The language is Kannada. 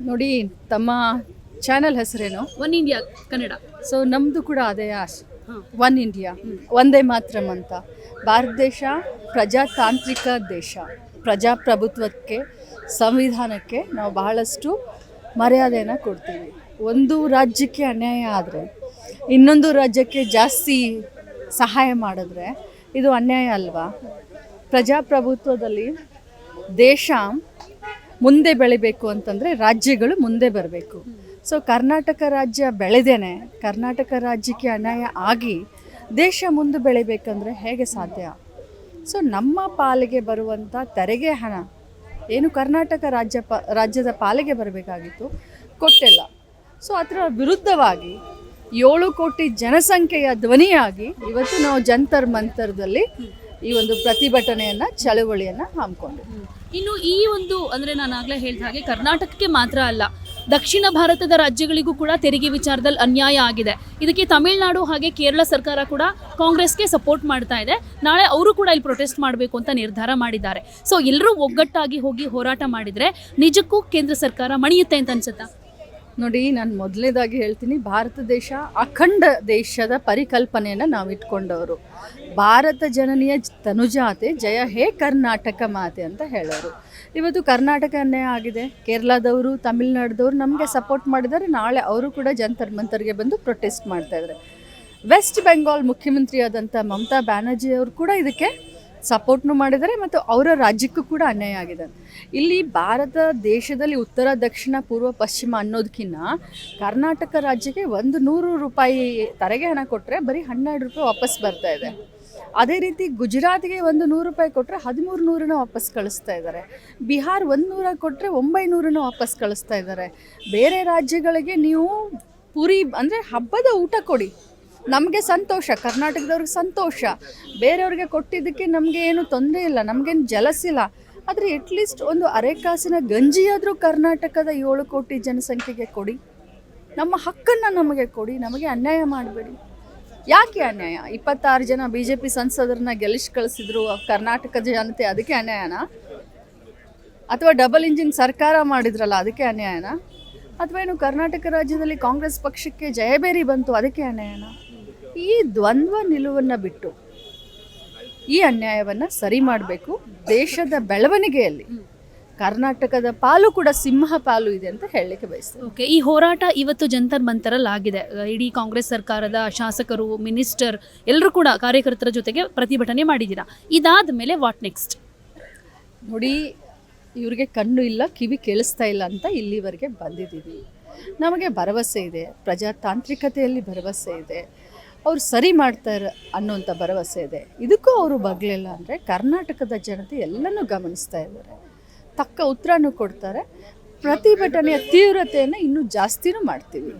ನೋಡಿ ತಮ್ಮ ಚಾನೆಲ್ ಹೆಸರೇನು? One India Kannada. ಸೊ ನಮ್ಮದು ಕೂಡ ಅದೇ ಆಶ್. One India. ಒಂದೇ ಮಾತ್ರಂ ಅಂತ. ಭಾರತ ದೇಶ ಪ್ರಜಾತಾಂತ್ರಿಕ ದೇಶ. ಪ್ರಜಾಪ್ರಭುತ್ವಕ್ಕೆ ಸಂವಿಧಾನಕ್ಕೆ ನಾವು ಬಹಳಷ್ಟು ಮರ್ಯಾದೆಯನ್ನು ಕೊಡ್ತೀವಿ. ಒಂದು ರಾಜ್ಯಕ್ಕೆ ಅನ್ಯಾಯ ಆದರೆ ಇನ್ನೊಂದು ರಾಜ್ಯಕ್ಕೆ ಜಾಸ್ತಿ ಸಹಾಯ ಮಾಡಿದ್ರೆ ಇದು ಅನ್ಯಾಯ ಅಲ್ವಾ? ಪ್ರಜಾಪ್ರಭುತ್ವದಲ್ಲಿ ದೇಶ ಮುಂದೆ ಬೆಳಿಬೇಕು ಅಂತಂದರೆ ರಾಜ್ಯಗಳು ಮುಂದೆ ಬರಬೇಕು. ಸೊ ಕರ್ನಾಟಕ ರಾಜ್ಯ ಬೆಳೆದೇನೆ, ಕರ್ನಾಟಕ ರಾಜ್ಯಕ್ಕೆ ಅನ್ಯಾಯ ಆಗಿ ದೇಶ ಮುಂದೆ ಬೆಳಿಬೇಕಂದ್ರೆ ಹೇಗೆ ಸಾಧ್ಯ? ಸೊ ನಮ್ಮ ಪಾಲಿಗೆ ಬರುವಂಥ ತೆರಿಗೆ ಹಣ, ಏನು ಕರ್ನಾಟಕ ರಾಜ್ಯ ಪ, ರಾಜ್ಯದ ಪಾಲಿಗೆ ಬರಬೇಕಾಗಿತ್ತು, ಕೊಟ್ಟಿಲ್ಲ. ಸೊ ಅದರ ವಿರುದ್ಧವಾಗಿ ಏಳು ಕೋಟಿ ಜನಸಂಖ್ಯೆಯ ಧ್ವನಿಯಾಗಿ ಇವತ್ತು ನಾವು ಜಂತರ್ ಮಂತರ್ದಲ್ಲಿ ಈ ಒಂದು ಪ್ರತಿಭಟನೆಯನ್ನ, ಚಳವಳಿಯನ್ನ ಹಮ್ಮಿಕೊಂಡು ಇನ್ನು ಈ ಒಂದು, ಅಂದ್ರೆ ನಾನು ಆಗ್ಲೇ ಹೇಳಿದ ಹಾಗೆ ಕರ್ನಾಟಕಕ್ಕೆ ಮಾತ್ರ ಅಲ್ಲ, ದಕ್ಷಿಣ ಭಾರತದ ರಾಜ್ಯಗಳಿಗೂ ಕೂಡ ತೆರಿಗೆ ವಿಚಾರದಲ್ಲಿ ಅನ್ಯಾಯ ಆಗಿದೆ. ಇದಕ್ಕೆ ತಮಿಳುನಾಡು ಹಾಗೆ ಕೇರಳ ಸರ್ಕಾರ ಕೂಡ ಕಾಂಗ್ರೆಸ್ಗೆ ಸಪೋರ್ಟ್ ಮಾಡ್ತಾ ಇದೆ. ನಾಳೆ ಅವರು ಕೂಡ ಇಲ್ಲಿ ಪ್ರೊಟೆಸ್ಟ್ ಮಾಡಬೇಕು ಅಂತ ನಿರ್ಧಾರ ಮಾಡಿದ್ದಾರೆ. ಸೊ ಎಲ್ಲರೂ ಒಗ್ಗಟ್ಟಾಗಿ ಹೋಗಿ ಹೋರಾಟ ಮಾಡಿದರೆ ನಿಜಕ್ಕೂ ಕೇಂದ್ರ ಸರ್ಕಾರ ಮಣಿಯುತ್ತೆ ಅಂತ ಅನ್ಸುತ್ತಾ? ನೋಡಿ, ನಾನು ಮೊದಲನೇದಾಗಿ ಹೇಳ್ತೀನಿ, ಭಾರತ ದೇಶ ಅಖಂಡ ದೇಶದ ಪರಿಕಲ್ಪನೆಯನ್ನು ನಾವು ಇಟ್ಕೊಂಡವರು ಭಾರತ ಜನನಿಯ ತನುಜಾತೆ ಜಯ ಹೇ ಕರ್ನಾಟಕ ಮಾತೆ ಅಂತ ಹೇಳೋರು. ಇವತ್ತು ಕರ್ನಾಟಕನೇ ಆಗಿದೆ. ಕೇರಳದವರು, ತಮಿಳ್ನಾಡ್ದವರು ನಮಗೆ ಸಪೋರ್ಟ್ ಮಾಡಿದರೆ ನಾಳೆ ಅವರು ಕೂಡ ಜಂತರ್ ಮಂತರ್ಗೆ ಬಂದು ಪ್ರೊಟೆಸ್ಟ್ ಮಾಡ್ತಾ ಇದ್ದಾರೆ ವೆಸ್ಟ್ ಬೆಂಗಾಲ್ ಮುಖ್ಯಮಂತ್ರಿಯಾದಂಥ ಮಮತಾ ಬ್ಯಾನರ್ಜಿ ಅವರು ಕೂಡ ಇದಕ್ಕೆ ಸಪೋರ್ಟ್ನು ಮಾಡಿದ್ದಾರೆ ಮತ್ತು ಅವರ ರಾಜ್ಯಕ್ಕೂ ಕೂಡ ಅನ್ಯಾಯ ಆಗಿದೆ. ಇಲ್ಲಿ ಭಾರತ ದೇಶದಲ್ಲಿ ಉತ್ತರ, ದಕ್ಷಿಣ, ಪೂರ್ವ, ಪಶ್ಚಿಮ ಅನ್ನೋದಕ್ಕಿಂತ ಕರ್ನಾಟಕ ರಾಜ್ಯಕ್ಕೆ ಒಂದು ನೂರು ರೂಪಾಯಿ ತೆರಿಗೆ ಹಣ ಕೊಟ್ಟರೆ ಬರೀ ಹನ್ನೆರಡು ರೂಪಾಯಿ ವಾಪಸ್ ಬರ್ತಾ ಇದೆ. ಅದೇ ರೀತಿ ಗುಜರಾತ್ಗೆ ಒಂದು ನೂರು ರೂಪಾಯಿ ಕೊಟ್ಟರೆ ಹದಿಮೂರು ನೂರನ್ನ ವಾಪಸ್ ಕಳಿಸ್ತಾ ಇದ್ದಾರೆ. ಬಿಹಾರ್ ಒಂದು ನೂರ ಕೊಟ್ಟರೆ ಒಂಬೈನೂರನ್ನ ವಾಪಸ್ ಕಳಿಸ್ತಾ ಇದ್ದಾರೆ. ಬೇರೆ ರಾಜ್ಯಗಳಿಗೆ ನೀವು ಪುರಿ ಅಂದರೆ ಹಬ್ಬದ ಊಟ ಕೊಡಿ. ನಮಗೆ ಸಂತೋಷ, ಕರ್ನಾಟಕದವ್ರಿಗೆ ಸಂತೋಷ. ಬೇರೆಯವ್ರಿಗೆ ಕೊಟ್ಟಿದ್ದಕ್ಕೆ ನಮಗೆ ಏನು ತೊಂದರೆ ಇಲ್ಲ, ನಮಗೇನು ಜಲಸಿಲ್ಲ ಆದರೆ ಅಟ್ಲೀಸ್ಟ್ ಒಂದು ಅರೆಕಾಸಿನ ಗಂಜಿಯಾದರೂ ಕರ್ನಾಟಕದ ಏಳು ಕೋಟಿ ಜನಸಂಖ್ಯೆಗೆ ಕೊಡಿ. ನಮ್ಮ ಹಕ್ಕನ್ನು ನಮಗೆ ಕೊಡಿ, ನಮಗೆ ಅನ್ಯಾಯ ಮಾಡಬೇಡಿ. ಯಾಕೆ ಅನ್ಯಾಯ? ಇಪ್ಪತ್ತಾರು ಜನ ಬಿ ಜೆ ಪಿ ಸಂಸದರನ್ನ ಗೆಲ್ಲಿಸಿ ಕಳಿಸಿದ್ರು ಕರ್ನಾಟಕದ ಜನತೆ ಅದಕ್ಕೆ ಅನ್ಯಾಯನ? ಅಥವಾ ಡಬಲ್ ಇಂಜಿನ್ ಸರ್ಕಾರ ಮಾಡಿದ್ರಲ್ಲ, ಅದಕ್ಕೆ ಅನ್ಯಾಯನಾ? ಅಥವಾ ಏನು ಕರ್ನಾಟಕ ರಾಜ್ಯದಲ್ಲಿ ಕಾಂಗ್ರೆಸ್ ಪಕ್ಷಕ್ಕೆ ಜಯಬೇರಿ ಬಂತು, ಅದಕ್ಕೆ ಅನ್ಯಾಯನಾ? ಈ ದ್ವಂದ್ವ ನಿಲುವನ್ನು ಬಿಟ್ಟು ಈ ಅನ್ಯಾಯವನ್ನು ಸರಿ ಮಾಡಬೇಕು ದೇಶದ ಬೆಳವಣಿಗೆಯಲ್ಲಿ. ಕರ್ನಾಟಕದ ಪಾಲು ಕೂಡ ಸಿಂಹ ಪಾಲು ಇದೆ ಅಂತ ಹೇಳಲಿಕ್ಕೆ ಬಯಸ್ತೇನೆ. ಓಕೆ ಈ ಹೋರಾಟ ಇವತ್ತು ಜಂತರ್ ಮಂತರಲ್ಲಿ ಆಗಿದೆ ಇಡೀ ಕಾಂಗ್ರೆಸ್ ಸರ್ಕಾರದ ಶಾಸಕರು ಮಿನಿಸ್ಟರ್ ಎಲ್ಲರೂ ಕೂಡ ಕಾರ್ಯಕರ್ತರ ಜೊತೆಗೆ ಪ್ರತಿಭಟನೆ ಮಾಡಿದ್ದೀರಾ? ಇದಾದ ಮೇಲೆ ವಾಟ್ ನೆಕ್ಸ್ಟ್? ನೋಡಿ ಇವರಿಗೆ ಕಣ್ಣು ಇಲ್ಲ ಕಿವಿ ಕೇಳಿಸ್ತಾ ಇಲ್ಲ ಅಂತ ಇಲ್ಲಿವರೆಗೆ ಬಂದಿದ್ದೀವಿ. ನಮಗೆ ಭರವಸೆ ಇದೆ ಪ್ರಜಾತಾಂತ್ರಿಕತೆಯಲ್ಲಿ ಭರವಸೆ ಇದೆ. ಅವ್ರು ಸರಿ ಮಾಡ್ತಾರೆ ಅನ್ನುವಂಥ ಭರವಸೆ ಇದೆ. ಇದಕ್ಕೂ ಅವರು ಬಗ್ಲಿಲ್ಲ ಅಂದರೆ ಕರ್ನಾಟಕದ ಜನತೆ ಎಲ್ಲನೂ ಗಮನಿಸ್ತಾ ಇದ್ದಾರೆ. ತಕ್ಕ ಉತ್ತರನೂ ಕೊಡ್ತಾರೆ. ಪ್ರತಿಭಟನೆಯ ತೀವ್ರತೆಯನ್ನು ಇನ್ನೂ ಜಾಸ್ತಿನೂ ಮಾಡ್ತೀವಿ.